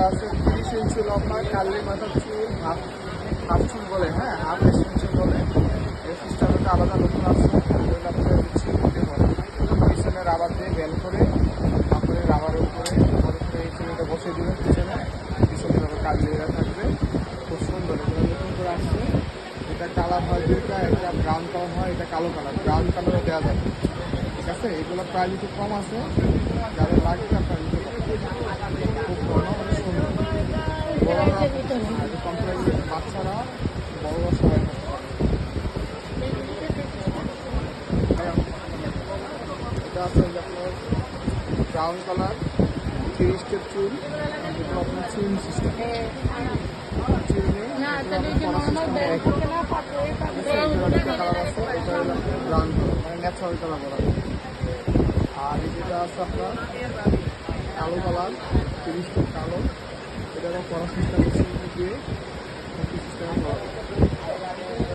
এটা তিরিশ ইঞ্চি লম্বা কালি মাথার চুল হাফ হাফ চুল বলে হ্যাঁ হাফ ইঞ্চি বলে এই সিস্টেমটা আলাদা নতুন এগুলো আপনাদের দিচ্ছি পিছনে রাবার দিয়ে বেল করে তারপরে রাবারের উপরে তার উপরে এই চুলটা বসে দিবেন পিছনে পিছনে ভাবে কাল লেগা থাকবে খুব সুন্দর এগুলো নতুন করে আসছে এটা কালার হয়, দুইটা, একটা ব্রাউন কালার হয়, এটা কালো কালার ব্রাউন কালারও দেওয়া যাবে ঠিক আছে? এগুলো প্রাইস একটু কম আছে। যাদের লাগবে আপনারা নিতে পারেন খুব ভালো অনেক সুন্দর বড়রা কম প্রাইসে বাচ্চারা বড়রা সবাই এটা আছে আপনার ব্রাউন কালার স্টেপ চুল চুল সিস্টেম আপনার যে পরা নর্মাল system ব্যাগ। থাকে না পাতলে ঠিক আছে, এটার একটা কালার আছে ব্রাউন কালার মানে ন্যাচারাল কালার বলা আর এই যেটা আছে আপনার কালো colour chegar para você ver.